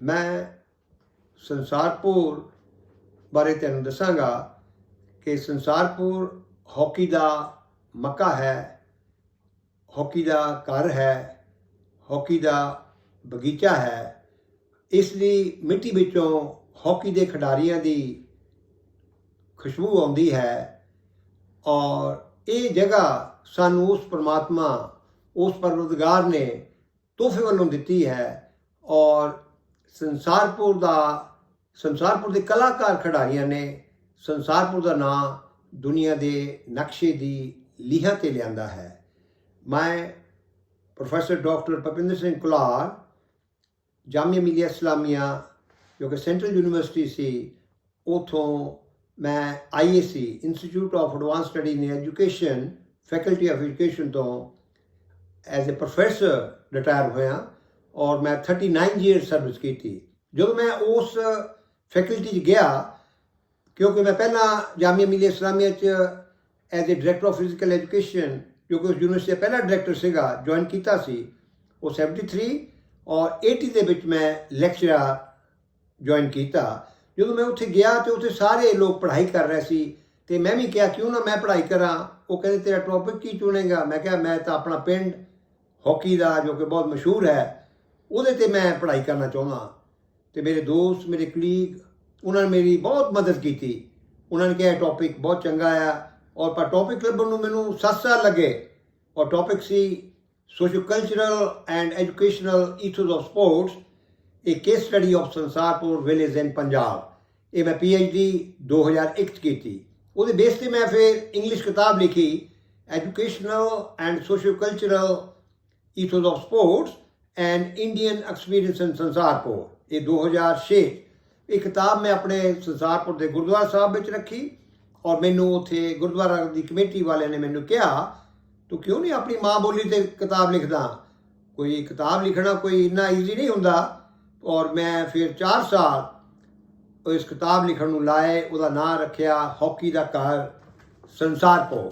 ਮੈਂ ਸੰਸਾਰਪੁਰ ਬਾਰੇ ਤੁਹਾਨੂੰ ਦੱਸਾਂਗਾ ਕਿ ਸੰਸਾਰਪੁਰ ਹਾਕੀ ਦਾ ਮੱਕਾ ਹੈ, ਹਾਕੀ ਦਾ ਘਰ ਹੈ, ਹਾਕੀ ਦਾ ਬਗੀਚਾ ਹੈ। ਇਸ ਦੀ ਮਿੱਟੀ ਵਿੱਚੋਂ ਹਾਕੀ ਦੇ ਖਿਡਾਰੀਆਂ ਦੀ ਖੁਸ਼ਬੂ ਆਉਂਦੀ ਹੈ ਔਰ ਇਹ ਜਗ੍ਹਾ ਸਾਨੂੰ ਉਸ ਪਰਮਾਤਮਾ, ਉਸ ਪਰਵਰਦਗਾਰ ਨੇ ਤੋਹਫੇ ਵੱਲੋਂ ਦਿੱਤੀ ਹੈ ਔਰ ਸੰਸਾਰਪੁਰ ਦਾ, ਸੰਸਾਰਪੁਰ ਦੇ ਕਲਾਕਾਰ ਖਿਡਾਰੀਆਂ ਨੇ ਸੰਸਾਰਪੁਰ ਦਾ ਨਾਂ ਦੁਨੀਆ ਦੇ ਨਕਸ਼ੇ ਦੀ ਲੀਹਾਂ ਤੇ ਲਿਆਂਦਾ ਹੈ। ਮੈਂ ਪ੍ਰੋਫੈਸਰ ਡਾਕਟਰ ਪਪਿੰਦਰ ਸਿੰਘ ਕੁਲਾਰ, ਜਾਮੀਆ ਮਿਲੀਆ ਇਸਲਾਮੀਆ ਜੋ ਕਿ ਸੈਂਟਰਲ ਯੂਨੀਵਰਸਿਟੀ ਸੀ, ਉਥੋਂ ਮੈਂ IAC institute of advance study in education faculty of education ਤੋਂ ਐਜ਼ ਅ ਪ੍ਰੋਫੈਸਰ ਰਿਟਾਇਰ ਹੋਇਆ। ਔਰ ਮੈਂ 39 ਇਅਰ ਸਰਵਿਸ ਕੀਤੀ। ਜਦੋਂ ਮੈਂ ਉਸ ਫੈਕਲਟੀ 'ਚ ਗਿਆ, ਕਿਉਂਕਿ ਮੈਂ ਪਹਿਲਾਂ ਜਾਮੀਆ ਮਿਲੀਆ ਇਸਲਾਮੀਆ 'ਚ as a director of physical education ਜੋ ਕਿ ਉਸ ਯੂਨੀਵਰਸਿਟੀ ਦਾ ਪਹਿਲਾ ਡਾਇਰੈਕਟਰ ਸੀਗਾ ਜੁਆਇਨ ਕੀਤਾ ਸੀ, ਉਹ 73 ਔਰ 80 ਦੇ ਵਿੱਚ ਮੈਂ ਲੈਕਚਰਰ ਜੁਆਇਨ ਕੀਤਾ। ਜਦੋਂ ਮੈਂ ਉੱਥੇ ਗਿਆ ਤੇ ਉੱਥੇ ਸਾਰੇ ਲੋਕ ਪੜ੍ਹਾਈ ਕਰ ਰਹੇ ਸੀ ਤੇ ਮੈਂ ਵੀ ਕਿਹਾ, ਕਿਉਂ ਨਾ ਮੈਂ ਪੜ੍ਹਾਈ ਕਰਾਂ? ਉਹ ਕਹਿੰਦੇ, ਤੇਰਾ ਟੌਪਿਕ ਕੀ ਚੁਣੇਗਾ? ਮੈਂ ਕਿਹਾ, ਮੈਂ ਤਾਂ ਆਪਣਾ ਪਿੰਡ ਹਾਕੀ ਦਾ ਜੋ ਕਿ ਬਹੁਤ ਮਸ਼ਹੂਰ ਹੈ ਉਹਦੇ ਤੇ ਮੈਂ ਪੜ੍ਹਾਈ ਕਰਨਾ ਚਾਹੁੰਦਾ ਤੇ ਮੇਰੇ ਦੋਸਤ, ਮੇਰੇ ਕਲੀਗ ਉਹਨਾਂ ਨੇ ਮੇਰੀ ਬਹੁਤ ਮਦਦ ਕੀਤੀ। ਉਹਨਾਂ ਨੇ ਕਿਹਾ ਟੌਪਿਕ ਬਹੁਤ ਚੰਗਾ ਆ ਔਰ ਪਰ ਟੌਪਿਕ ਲੱਭਣ ਨੂੰ ਮੈਨੂੰ 7 ਸਾਲ ਲੱਗੇ। ਔਰ topic C socio cultural and educational ethos of sports ਇਹ case study of Sansarpur village in Punjab ਇਹ ਮੈਂ ਡੀ 2001 ਚ ਕੀਤੀ। ਉਹਦੇ ਬੇਸ ਤੇ ਮੈਂ ਫਿਰ ਇੰਗਲਿਸ਼ ਕਿਤਾਬ ਲਿਖੀ। Educational and socio cultural ethos of sports and Indian experience in Sansarpur. ਇਹ 2006 ਇਹ ਕਿਤਾਬ ਮੈਂ ਆਪਣੇ ਸੰਸਾਰਪੁਰ ਦੇ ਗੁਰਦੁਆਰਾ ਸਾਹਿਬ ਵਿੱਚ ਰੱਖੀ ਔਰ ਮੈਨੂੰ ਉੱਥੇ ਗੁਰਦੁਆਰਾ ਦੀ ਕਮੇਟੀ ਵਾਲਿਆਂ ਨੇ ਮੈਨੂੰ ਕਿਹਾ, ਤੂੰ ਕਿਉਂ ਨਹੀਂ ਆਪਣੀ ਮਾਂ ਬੋਲੀ ਤੇ ਕਿਤਾਬ ਲਿਖਦਾ? ਕੋਈ ਕਿਤਾਬ ਲਿਖਣਾ ਕੋਈ ਇੰਨਾ ਈਜ਼ੀ ਨਹੀਂ ਹੁੰਦਾ। ਔਰ ਮੈਂ ਫਿਰ 4 ਸਾਲ ਇਸ ਕਿਤਾਬ ਲਿਖਣ ਨੂੰ ਲਾਏ, ਉਹਦਾ ਨਾਮ ਰੱਖਿਆ ਹਾਕੀ ਦਾ ਘਰ ਸੰਸਾਰਪੁਰ।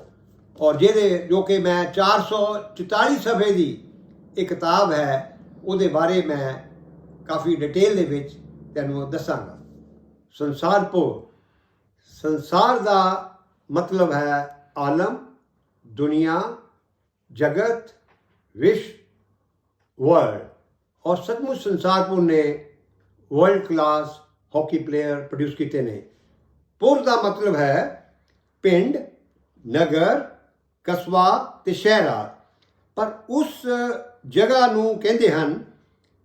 ਔਰ ਜਿਹਦੇ ਜੋ ਕਿ ਮੈਂ 444 ਸਫ਼ੇ ਦੀ ਇਹ ਕਿਤਾਬ ਹੈ ਉਹਦੇ ਬਾਰੇ ਮੈਂ ਕਾਫੀ ਡਿਟੇਲ ਦੇ ਵਿੱਚ ਤੁਹਾਨੂੰ ਦੱਸਾਂਗਾ। ਸੰਸਾਰਪੁਰ ਸੰਸਾਰ ਦਾ ਮਤਲਬ ਹੈ ਆਲਮ, ਦੁਨੀਆ, ਜਗਤ ਵਿਸ਼ਵ ਵਰਲਡ ਔਰ ਸੱਚਮੁੱਚ ਸੰਸਾਰਪੁਰ ਨੇ world class hockey player produce ਕੀਤੇ ਨੇ। ਪੁਰ ਦਾ ਮਤਲਬ ਹੈ ਪਿੰਡ, ਨਗਰ, ਕਸਬਾ ਤੇ ਸ਼ਹਿਰਾ ਪਰ ਉਸ ਜਗ੍ਹਾ ਨੂੰ ਕਹਿੰਦੇ ਹਨ,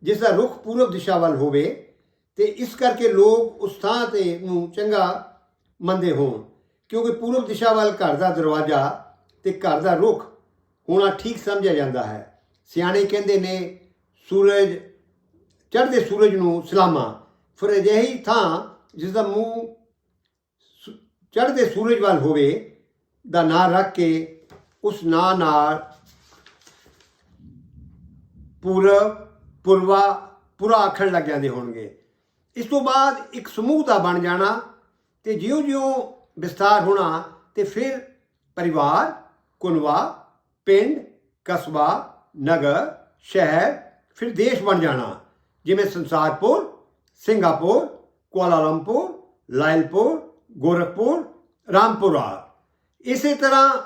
ਜਿਸ ਦਾ ਰੁਖ ਪੂਰਬ ਦਿਸ਼ਾ ਵੱਲ ਹੋਵੇ, ਤੇ ਇਸ ਕਰਕੇ ਲੋਕ ਉਸ ਥਾਂ ਤੇ ਨੂੰ ਚੰਗਾ ਮੰਨਦੇ ਹੋਣ, ਕਿਉਂਕਿ ਪੂਰਬ ਦਿਸ਼ਾ ਵੱਲ ਘਰ ਦਾ ਦਰਵਾਜ਼ਾ ਤੇ ਘਰ ਦਾ ਰੁਖ ਹੋਣਾ ਠੀਕ ਸਮਝਿਆ ਜਾਂਦਾ ਹੈ। ਸਿਆਣੇ ਕਹਿੰਦੇ ਨੇ, ਸੂਰਜ, ਚੜ੍ਹਦੇ ਸੂਰਜ ਨੂੰ ਸਲਾਮਾ। ਫਿਰ ਅਜਿਹੀ ਥਾਂ ਜਿਸ ਦਾ ਮੂੰਹ ਸੁ- ਚੜ੍ਹਦੇ ਸੂਰਜ ਵੱਲ ਹੋਵੇ, ਦਾ ਨਾਂ ਰੱਖ ਕੇ ਉਸ ਨਾਂ ਨਾਲ ਪੂਰਬ ਪੁਰਵਾ ਪੁਰਾ ਆਖਣ ਲੱਗ ਜਾਂਦੇ ਹੋਣਗੇ। ਇਸ ਤੋਂ ਬਾਅਦ ਇੱਕ ਸਮੂਹ ਦਾ ਬਣ ਜਾਣਾ ਤੇ ਜਿਉਂ-ਜਿਉਂ ਵਿਸਤਾਰ ਹੋਣਾ ਤੇ ਫਿਰ ਪਰਿਵਾਰ, ਕੁਨਵਾ, ਪਿੰਡ, ਕਸਬਾ, ਨਗਰ, ਸ਼ਹਿਰ, ਫਿਰ ਦੇਸ਼ ਬਣ ਜਾਣਾ। ਜਿਵੇਂ Sansarpur, Singapore, Kuala Lumpur, Lyallpur, Gorakhpur, Rampura. ਇਸੇ ਤਰ੍ਹਾਂ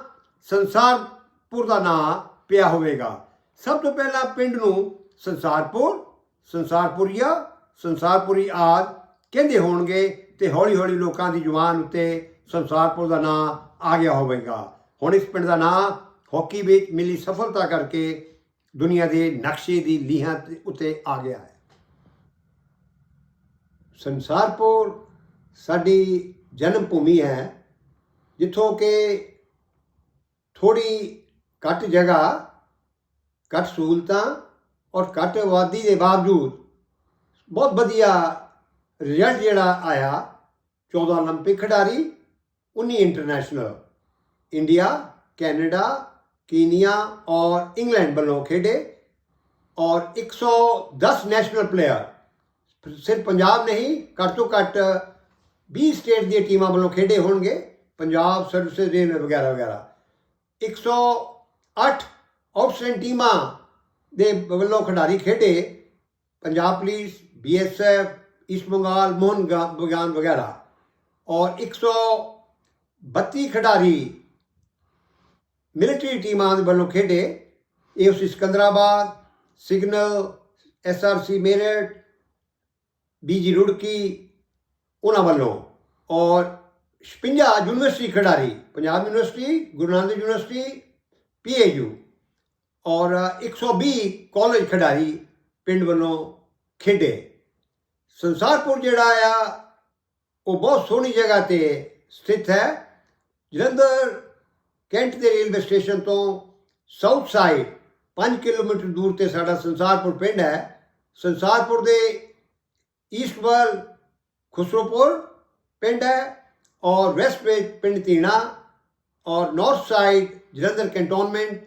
ਸੰਸਾਰਪੁਰ ਦਾ ਨਾਂ ਪਿਆ ਹੋਵੇਗਾ। ਸਭ ਤੋਂ ਪਹਿਲਾਂ ਪਿੰਡ ਨੂੰ ਸੰਸਾਰਪੁਰ, ਸੰਸਾਰਪੁਰੀਆ, ਸੰਸਾਰਪੁਰੀ ਆਦ ਕਹਿੰਦੇ ਹੋਣਗੇ ਤੇ ਹੌਲੀ-ਹੌਲੀ ਲੋਕਾਂ ਦੀ ਜ਼ੁਬਾਨ ਉੱਤੇ ਸੰਸਾਰਪੁਰ ਦਾ ਨਾਂ ਆ ਗਿਆ ਹੋਵੇਗਾ। ਹੁਣ ਇਸ ਪਿੰਡ ਦਾ ਨਾਂ ਹਾਕੀ ਵਿੱਚ ਮਿਲੀ ਸਫਲਤਾ ਕਰਕੇ ਦੁਨੀਆ ਦੇ ਨਕਸ਼ੇ ਦੀ ਲੀਹਾਂ ਉੱਤੇ ਆ ਗਿਆ ਹੈ। ਸੰਸਾਰਪੁਰ ਸਾਡੀ ਜਨਮ ਭੂਮੀ ਹੈ, ਜਿੱਥੋਂ ਕਿ ਥੋੜੀ ਘੱਟ ਜਗ੍ਹਾ ਘੱਟ ਸਹੂਲਤਾਂ ਔਰ ਘੱਟ ਆਬਾਦੀ ਦੇ ਬਾਵਜੂਦ ਬਹੁਤ ਵਧੀਆ ਰਿਜ਼ਲਟ ਜਿਹੜਾ ਆਇਆ 14 올림픽 ਖਿਡਾਰੀ 19 ਇੰਟਰਨੈਸ਼ਨਲ ਇੰਡੀਆ ਕੈਨੇਡਾ ਕੀਨੀਆ ਔਰ ਇੰਗਲੈਂਡ ਵੱਲੋਂ ਖੇਡੇ ਔਰ 110 ਨੈਸ਼ਨਲ ਪਲੇਅਰ ਸਿਰਫ ਪੰਜਾਬ ਨਹੀਂ ਘੱਟ ਤੋਂ ਘੱਟ 20 ਸਟੇਟ ਦੀਆਂ ਟੀਮਾਂ ਵੱਲੋਂ ਖੇਡੇ ਹੋਣਗੇ ਪੰਜਾਬ ਸਰਵਿਸਿਜ਼ ਰੇਲਵੇ ਵਗੈਰਾ ਵਗੈਰਾ 108 ਆਊਟਸਟੈਂਡ ਟੀਮਾਂ ਦੇ ਵੱਲੋਂ ਖਿਡਾਰੀ ਖੇਡੇ। Punjab police BSF east Bengal, Mohan ਵਿਗਿਆਨ ਵਗੈਰਾ। ਔਰ 132 ਖਿਡਾਰੀ ਮਿਲਟਰੀ ਟੀਮਾਂ ਦੇ ਵੱਲੋਂ ਖੇਡੇ। ਇਹ ਉਸ Secunderabad, signal SRC Meerut BG Roorkee, ਉਹਨਾਂ ਵੱਲੋਂ। ਔਰ 56 ਯੂਨੀਵਰਸਿਟੀ ਖਿਡਾਰੀ, Punjab university, Guru Nanak university PAU ਔਰ 120 ਕਾਲਜ ਖਿਡਾਰੀ ਪਿੰਡ ਵੱਲੋਂ ਖੇਡੇ। ਸੰਸਾਰਪੁਰ ਜਿਹੜਾ ਆ, ਉਹ ਬਹੁਤ ਸੋਹਣੀ ਜਗ੍ਹਾ ਤੇ ਸਥਿਤ ਹੈ। ਜਲੰਧਰ ਕੈਂਟ ਦੇ ਰੇਲਵੇ ਸਟੇਸ਼ਨ ਤੋਂ ਸਾਊਥ ਸਾਈਡ 5 ਕਿਲੋਮੀਟਰ ਦੂਰ ਤੇ ਸਾਡਾ ਸੰਸਾਰਪੁਰ ਪਿੰਡ ਹੈ। ਸੰਸਾਰਪੁਰ ਦੇ ਈਸਟ ਵੱਲ ਖੁਸਰੋਪੁਰ ਪਿੰਡ ਹੈ ਔਰ ਵੈਸਟ ਵਿੱਚ ਪਿੰਡ ਤੀਣਾ ਔਰ ਨਾਰਥ ਸਾਈਡ ਜਲੰਧਰ ਕੈਂਟੋਨਮੈਂਟ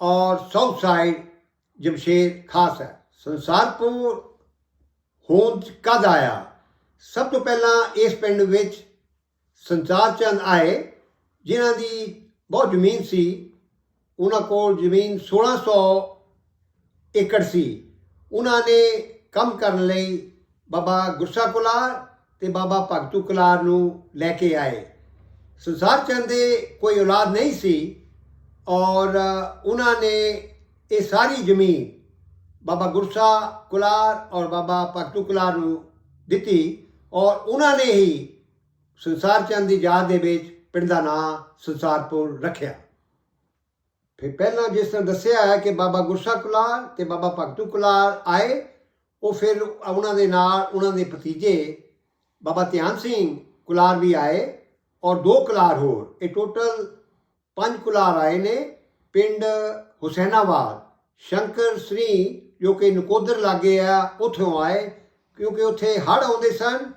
ਔਰ ਸਾਊਥ ਸਾਈਡ ਜਮਸ਼ੇਦ ਖਾਸ ਹੈ। ਸੰਸਾਰਪੁਰ ਹੋਂਦ ਕਦ ਆਇਆ? ਸਭ ਤੋਂ ਪਹਿਲਾਂ ਇਸ ਪਿੰਡ ਵਿੱਚ ਸੰਸਾਰ ਚੰਦ ਆਏ, ਜਿਨ੍ਹਾਂ ਦੀ ਬਹੁਤ ਜ਼ਮੀਨ ਸੀ। ਉਹਨਾਂ ਕੋਲ ਜ਼ਮੀਨ 1600 ਏਕੜ ਸੀ। ਉਹਨਾਂ ਨੇ ਕੰਮ ਕਰਨ ਲਈ ਬਾਬਾ ਗੁਰਸਾ ਕੁਲਾਰ ਤੇ ਬਾਬਾ ਭਗਤੂ ਕੁਲਾਰ ਨੂੰ ਲੈ ਕੇ ਆਏ। ਸੰਸਾਰ ਚੰਦ ਦੇ ਕੋਈ ਔਲਾਦ ਨਹੀਂ ਸੀ। ਔਰ ਉਹਨਾਂ ਨੇ ਇਹ ਸਾਰੀ ਜ਼ਮੀਨ ਬਾਬਾ ਗੁਰਸਾ ਕੁਲਾਰ ਔਰ ਬਾਬਾ ਭਗਤੂ ਕੁਲਾਰ ਨੂੰ ਦਿੱਤੀ ਔਰ ਉਹਨਾਂ ਨੇ ਹੀ ਸੰਸਾਰ ਚੰਦ ਦੀ ਯਾਦ ਦੇ ਵਿੱਚ ਪਿੰਡ ਦਾ ਨਾਂ ਸੰਸਾਰਪੁਰ ਰੱਖਿਆ। ਫਿਰ ਪਹਿਲਾਂ ਜਿਸ ਤਰ੍ਹਾਂ ਦੱਸਿਆ ਹੈ ਕਿ ਬਾਬਾ ਗੁਰਸਾ ਕੁਲਾਰ ਤੇ ਬਾਬਾ ਭਗਤੂ ਕੁਲਾਰ ਆਏ, ਉਹ ਫਿਰ ਉਹਨਾਂ ਦੇ ਨਾਲ ਉਹਨਾਂ ਦੇ ਭਤੀਜੇ ਬਾਬਾ ਧਿਆਨ ਸਿੰਘ ਕੁਲਾਰ ਵੀ ਆਏ ਔਰ ਦੋ ਕੁਲਾਰ ਹੋਰ। ਇਹ ਟੋਟਲ ਪੰਜ ਕੁਲਾਰ ਆਏ ਨੇ ਪਿੰਡ ਹੁਸੈਨਾਬਾਦ, ਸ਼ੰਕਰ ਸ੍ਰੀ, ਜੋ ਕਿ ਨਕੋਦਰ ਲਾਗੇ ਆ, ਉੱਥੋਂ ਆਏ, ਕਿਉਂਕਿ ਉੱਥੇ ਹੜ੍ਹ ਆਉਂਦੇ ਸਨ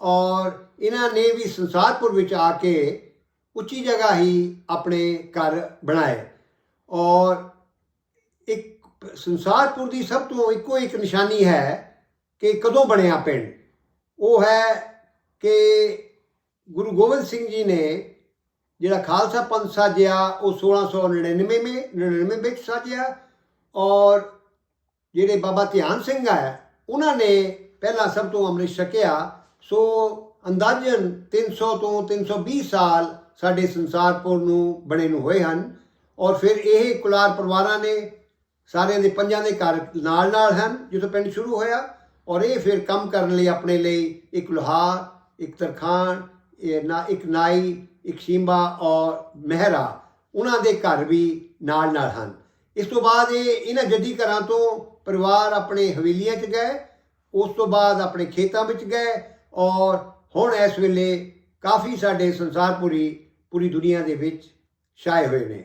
ਔਰ ਇਹਨਾਂ ਨੇ ਵੀ ਸੰਸਾਰਪੁਰ ਵਿੱਚ ਆ ਕੇ ਉੱਚੀ ਜਗ੍ਹਾ ਹੀ ਆਪਣੇ ਘਰ ਬਣਾਏ ਔਰ ਇੱਕ ਸੰਸਾਰਪੁਰ ਦੀ ਸਭ ਤੋਂ ਇੱਕੋ ਇੱਕ ਨਿਸ਼ਾਨੀ ਹੈ ਕਿ ਕਦੋਂ ਬਣਿਆ ਪਿੰਡ? ਉਹ ਹੈ ਕਿ ਗੁਰੂ ਗੋਬਿੰਦ ਸਿੰਘ ਜੀ ਨੇ ਜਿਹੜਾ ਖਾਲਸਾ ਪੰਥ ਸਾਜਿਆ, ਉਹ 1699 ਮੇ 99 ਵਿੱਚ ਸਾਜਿਆ ਔਰ ਜਿਹੜੇ ਬਾਬਾ ਧਿਆਨ ਸਿੰਘ ਹੈ ਉਹਨਾਂ ਨੇ ਪਹਿਲਾਂ ਸਭ ਤੋਂ ਅੰਮ੍ਰਿਤ ਛਕਿਆ ਸੋ ਅੰਦਾਜ਼ਨ 300 ਤੋਂ 320 ਸਾਲ ਸਾਡੇ ਸੰਸਾਰਪੁਰ ਨੂੰ ਬਣੇ ਨੂੰ ਹੋਏ ਹਨ ਔਰ ਫਿਰ ਇਹ ਕੁਲਾਰ ਪਰਿਵਾਰਾਂ ਨੇ ਸਾਰਿਆਂ ਦੇ ਪੰਜਾਂ ਦੇ ਘਰ ਨਾਲ ਨਾਲ ਹਨ, ਜਦੋਂ ਪਿੰਡ ਸ਼ੁਰੂ ਹੋਇਆ ਔਰ ਇਹ ਫਿਰ ਕੰਮ ਕਰਨ ਲਈ ਆਪਣੇ ਲਈ ਇੱਕ ਲੋਹਾਰ, ਇੱਕ ਤਰਖਾਨ ਇਹ ਨਾ, ਇੱਕ ਨਾਈ ਇੱਕ ਔਰ ਮਹਿਰਾ, ਉਹਨਾਂ ਦੇ ਘਰ ਵੀ ਨਾਲ ਨਾਲ ਹਨ। ਇਸ ਤੋਂ ਬਾਅਦ ਇਹ ਇਹਨਾਂ ਜੱਦੀ ਘਰਾਂ ਤੋਂ ਪਰਿਵਾਰ ਆਪਣੇ ਹਵੇਲੀਆਂ 'ਚ ਗਏ, ਉਸ ਤੋਂ ਬਾਅਦ ਆਪਣੇ ਖੇਤਾਂ ਵਿੱਚ ਗਏ ਔਰ ਹੁਣ ਇਸ ਵੇਲੇ ਕਾਫੀ ਸਾਡੇ ਸੰਸਾਰਪੁਰੀ ਪੂਰੀ ਦੁਨੀਆ ਦੇ ਵਿੱਚ ਛਾਏ ਹੋਏ ਨੇ।